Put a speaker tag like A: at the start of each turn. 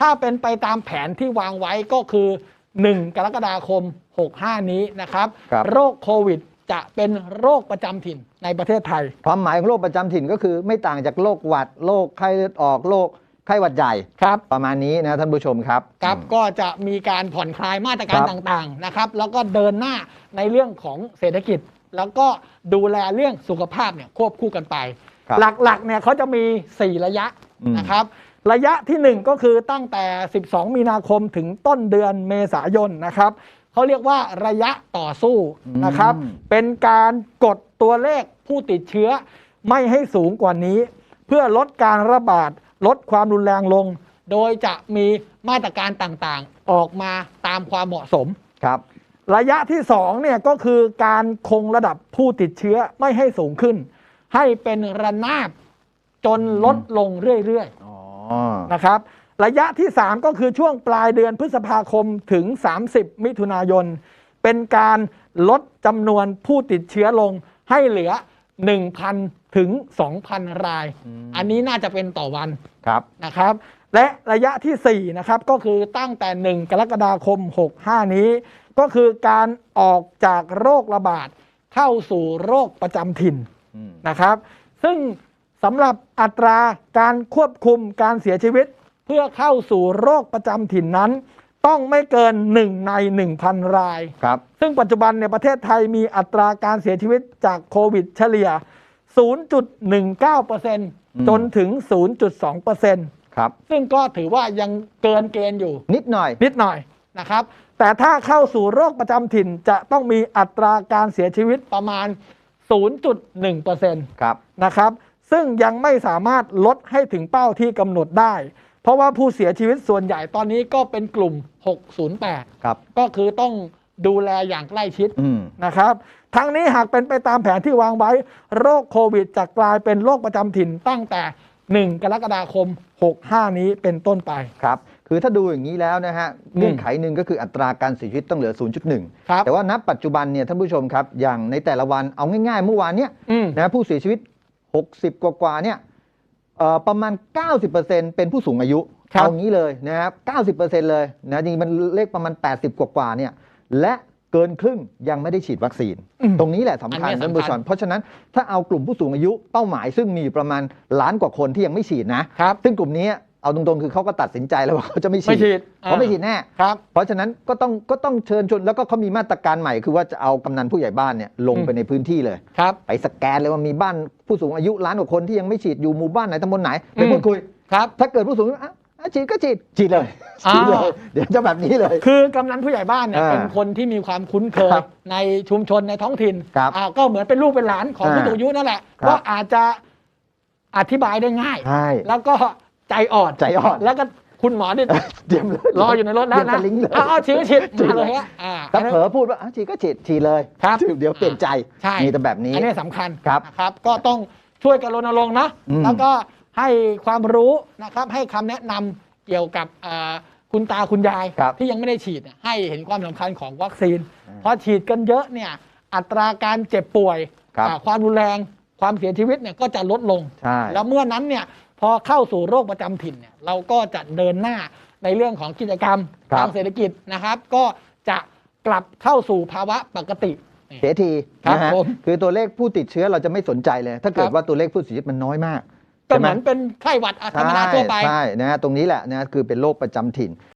A: ถ้าเป็นไปตามแผนที่วางไว้ก็คือ 1 กรกฎาคม 65 นี้นะครับ
B: ครับ
A: โรคโควิดจะเป็นโรคประจำถิ่นในประเทศไทย
B: ความหมายของโรคประจำถิ่นก็คือไม่ต่างจากโรคหวัดโรคไข้เลือดออกโรคไข้หวัดใหญ่
A: ครับ
B: ประมาณนี้นะท่านผู้ชมครับ
A: ครับ
B: อืม
A: ก็จะมีการผ่อนคลายมาตรการ
B: ครับ
A: ต่างๆนะครับแล้วก็เดินหน้าในเรื่องของเศรษฐกิจ แล้วก็ดูแลเรื่องสุขภาพเนี่ยควบคู่กันไป
B: ครับ
A: หลักๆเนี่ยเขาจะมี 4 ระยะ
B: อืม
A: นะครับ ระยะทีหนึ่1 ก็คือตั้งแต่ 12 มีนาคมถึงต้นเดือนเมษายนนะครับเขาเรียกว่าระยะต่อสู้นะครับ
B: อืม
A: เป็นการกดตัวเลขผู้ติดเชื้อไม่ให้สูงกว่านี้ เพื่อลดการระบาด ลดความรุนแรงลง โดยจะมีมาตรการต่างๆ ออกมาตามความเหมาะสม
B: ครับ
A: ระยะที่2เนี่ยก็คือการคงระดับผู้ติดเชื้อไม่ให้สูงขึ้น ให้เป็นระนาบจนลดลงเรื่อย
B: อ๋อ
A: ๆ นะครับ ระยะที่ 3 ก็คือช่วงปลายเดือนพฤษภาคมถึง 30 มิถุนายน เป็นการลดจำนวนผู้ติดเชื้อลงให้เหลือ 1,000 ถึง 2,000 ราย
B: อืม
A: อันนี้น่าจะเป็นต่อวัน
B: ครับ
A: นะครับ และระยะที่ 4 นะครับ ก็คือตั้งแต่ 1 กรกฎาคม 65 นี้ ก็คือการออกจากโรคระบาดเข้าสู่โรคประจำถิ่น
B: อืม
A: นะครับ ซึ่ง สำหรับอัตราการควบคุมการเสียชีวิต เพื่อเข้าสู่โรคประจำถิ่นนั้น ต้องไม่เกิน 1 ใน 1,000 ราย
B: ครับ
A: ซึ่งปัจจุบันในยประเทศไทยมีอัตราการเสียชีวิตจากโควิดเฉลี่ย 0.19%จนถึง 0.2%
B: ครับ
A: ซึ่งก็ถือว่ายังเกินเกณฑ์อยู่
B: นิดหน่อย
A: นิดหน่อยนะครับ แต่ถ้าเข้าสู่โรคประจำถิ่นจะต้องมีอัตราการเสียชีวิตประมาณ 0.1%
B: ครับ
A: นะครับ ซึ่งยังไม่สามารถลดให้ถึงเป้าที่กำหนดได้ เพราะว่าผู้เสียชีวิตส่วนใหญ่ตอนนี้ก็เป็นกลุ่ม 608
B: ครับ
A: ก็คือต้องดูแลอย่างใกล้ชิด
B: อืม
A: นะครับ ทั้งนี้หากเป็นไปตามแผนที่วางไว้ โรคโควิดจะกลายเป็นโรคประจำถิ่นตั้งแต่ 1 กรกฎาคม 65 นี้เป็นต้นไป
B: ครับคือถ้าดูอย่างนี้แล้วนะฮะเงื่อนไขหนึ่งก็คืออัตราการเสียชีวิตต้องเหลือ 0.1
A: ครับ
B: แต่ว่านับปัจจุบันเนี่ยท่านผู้ชมครับ อย่างในแต่ละวันเอาง่ายๆ เมื่อวานเนี้ย
A: อืม
B: นะผู้เสียชีวิต 60 กว่าๆเนี่ยเอ่อประมาณ 90%เป็นผู้สูงอายุ
A: ครับ
B: เอางี้เลยนะครับ 90%เลยนะจริงๆมันเลขประมาณ 80 กว่าๆเนี่ยและเกินครึ่งยังไม่ได้ฉีดวัคซีน
A: อืม
B: ตรงนี้แหละสำคัญ
A: อันนี้สำคัญ
B: ท่านผู้ชมเพราะฉะนั้นถ้าเอากลุ่มผู้สูงอายุเป้าหมายซึ่งมีอยู่ประมาณล้านกว่าคนที่ยังไม่ฉีดนะ
A: ครับ
B: ซึ่งกลุ่มนี้ เอาตรงๆ คือเขาก็ตัดสินใจแล้วว่าเขาจะไม่ฉี
A: ไม่ฉีด
B: เขาไม่ฉีดแน่
A: ครับ
B: เพราะฉะนั้นก็ต้องก็ต้องเชิญชวนแล้วก็เขามีมาตรการใหม่คือว่าจะเอากำนันผู้ใหญ่บ้านเนี่ยลง
A: อืม
B: ไปในพื้นที่เลย
A: ครับ
B: ไปสแกนเลยว่ามีบ้านผู้สูงอายุล้านกว่าคนที่ยังไม่ฉีดอยู่หมู่บ้านไหนตำบลไหนไป
A: อืม
B: พูดคุย
A: ครับ
B: ถ้าเกิดผู้สูงอายุอะอะฉีดก็ฉีดฉีดเลย
A: อ่า
B: ฉีดเลยเดี๋ยวจะแบบนี้เลย
A: คือกำนันผู้ใหญ่บ้านเนี่ย
B: อ่า
A: เป็นคนที่มีความคุ้นเคย
B: ครับ
A: ในชุมชนในท้องถิ่น
B: ครับ
A: อ่าก็เหมือนเป็นลูกเป็นหลานของ
B: อ่า
A: ผู้สูงอายุนั่นแหละ
B: ครับ
A: ก็อาจจะอธิบายได้ง่าย
B: ใช่
A: แล้วก็ ใจอ่อน
B: ใจอ่อน
A: แล้วก็คุณหมอเนี่ย
B: เตรียมเลย
A: รออยู่ในรถแล้ว
B: เตรียม
A: นะ
B: สลิงเลย
A: เอาเอาฉีดก็ฉีด
B: ฉีด
A: มา
B: เล
A: เลยยฮะอ่า
B: ถ้าเผลอพูดว่าอะฉีดก็ฉีดฉีดเลย
A: ครับ
B: เดี๋ยวเปลี่ยนใจ
A: ใช่
B: มีแต่แบบนี้
A: อันนี้สำคัญ
B: ครับ
A: นะครับ ก็ต้องช่วยกันรณรงค์นะ
B: อืม
A: แล้วก็ให้ความรู้นะครับให้คำแนะนำเกี่ยวกับอ่าคุณตาคุณยาย
B: ครับ
A: ที่ยังไม่ได้ฉีดเนี่ยให้เห็นความสำคัญของวัคซีน
B: อ่า
A: พอฉีดกันเยอะเนี่ยอัตราการเจ็บป่วย
B: ครับ
A: อ่าความรุนแรง ความเสียชีวิตเนี่ยก็จะลดลง
B: ใช่
A: แล้วเมื่อนั้นเนี่ยพอเข้าสู่โรคประจำถิ่นเนี่ยเราก็จะเดินหน้าในเรื่องของกิจกรรม
B: ครับ
A: ทางเศรษฐกิจนะครับ ก็จะกลับเข้าสู่ภาวะปกตินี่
B: เสียที
A: ครับ
B: นะฮะ
A: ผม
B: คือตัวเลขผู้ติดเชื้อเราจะไม่สนใจเลย ถ้าเกิ
A: ค
B: ด
A: รับ
B: ว่าตัวเลขผู้เสียชีวิตมันน้อยมาก
A: ก็
B: ใช่
A: เห
B: ไหม
A: มือนเป็นไข้หวัดธรรมดาทั่วไป
B: ใช่นะฮะตรงนี้แหละนะคือเป็นโรคประจำถิ่น